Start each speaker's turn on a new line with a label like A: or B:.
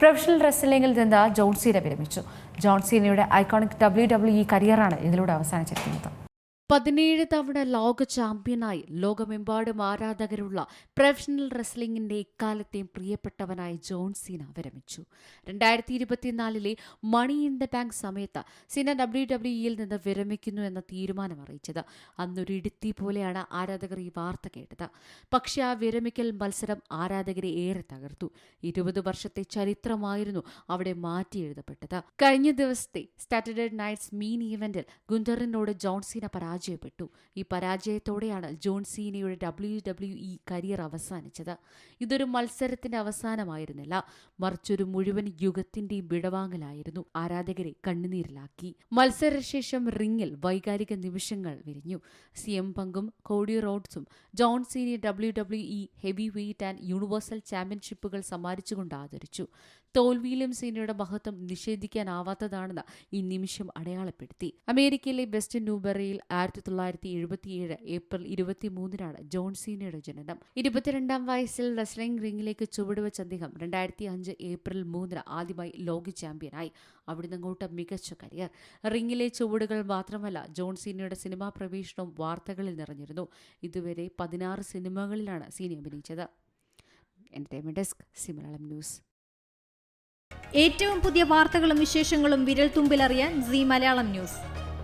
A: Professional റെസ്ലിംഗിൽ നിന്ന് John Cena വിരമിച്ചു. ജോൺസീനയുടെ ഐക്കോണിക് ഡബ്ല്യു ഡബ്ല്യു ഇ കരിയറാണ് ഇതിലൂടെ അവസാനിച്ചിരിക്കുന്നത്.
B: പതിനേഴ് തവണ ലോക ചാമ്പ്യനായി ലോകമെമ്പാടും ആരാധകരുള്ള പ്രൊഫഷണൽ റെസ്ലിംഗിന്റെ ഇക്കാലത്തെയും പ്രിയപ്പെട്ടവനായ ജോൺ സീന വിരമിച്ചു. രണ്ടായിരത്തി ഇരുപത്തിനാലിലെ മണി ഇൻ ദ ബാങ്ക് സമയത്ത് സീന ഡബ്ല്യു ഡബ്ല്യുഇയിൽ നിന്ന് വിരമിക്കുന്നു എന്ന തീരുമാനം അറിയിച്ചത്. അന്നൊരു ഇടുത്തി പോലെയാണ് ആരാധകർ ഈ വാർത്ത കേട്ടത്. പക്ഷേ ആ വിരമിക്കൽ മത്സരം ആരാധകരെ ഏറെ തകർത്തു. ഇരുപത് വർഷത്തെ ചരിത്രമായിരുന്നു അവിടെ മാറ്റി എഴുതപ്പെട്ടത്. കഴിഞ്ഞ ദിവസത്തെ സാറ്റർഡേ നൈറ്റ്സ് മീൻ ഇവന്റിൽ ഗുണ്ടറിനോട് ജോൺ സീന പരാജയപ്പെട്ടു. ഈ പരാജയത്തോടെയാണ് ജോൺ സീനയുടെ ഡബ്ല്യു ഡബ്ല്യു ഇ കരിയർ അവസാനിച്ചത്. ഇതൊരു മത്സരത്തിന്റെ അവസാനമായിരുന്നില്ല. മറിച്ചൊരു മുഴുവൻ യുഗത്തിന്റെയും വിടവാങ്ങലായിരുന്നു. ആരാധകരെ കണ്ണുനീരിലാക്കി. മത്സരശേഷം റിങ്ങിൽ വൈകാരിക നിമിഷങ്ങൾ വിരിഞ്ഞു. സി എം പങ്കും Cody റോഡ്സും John Cena W W E heavyweight and universal ചാമ്പ്യൻഷിപ്പുകൾ സമ്മാനിച്ചുകൊണ്ട് ആദരിച്ചു. തോൽവിയിലും സീനയുടെ മഹത്വം നിഷേധിക്കാനാവാത്തതാണെന്ന് ഈ നിമിഷം അടയാളപ്പെടുത്തി. അമേരിക്കയിലെ വെസ്റ്റ് ന്യൂബറിയിൽ ആയിരത്തി തൊള്ളായിരത്തി എഴുപത്തിയേഴ് ഏപ്രിൽ ഇരുപത്തിമൂന്നിനാണ് ജോൺ സീനയുടെ ജനനം. ഇരുപത്തിരണ്ടാം വയസ്സിൽ റെസ്ലിംഗ് റിംഗിലേക്ക് ചുവടുവെച്ച അദ്ദേഹം രണ്ടായിരത്തി അഞ്ച് ഏപ്രിൽ മൂന്നിന് ആദ്യമായി ലോക ചാമ്പ്യനായി. അവിടുന്ന് അങ്ങോട്ട് മികച്ച കരിയർ. റിംഗിലെ ചുവടുകൾ മാത്രമല്ല ജോൺ സീനയുടെ സിനിമാ പ്രവേശനവും വാർത്തകളിൽ നിറഞ്ഞിരുന്നു. ഇതുവരെ പതിനാറ് സിനിമകളിലാണ് സീനി അഭിനയിച്ചത്. Entertainment desk news.
C: ഏറ്റവും പുതിയ വാർത്തകളും വിശേഷങ്ങളും വിരൽ തുമ്പിലറിയാൻ സി മലയാളം ന്യൂസ്.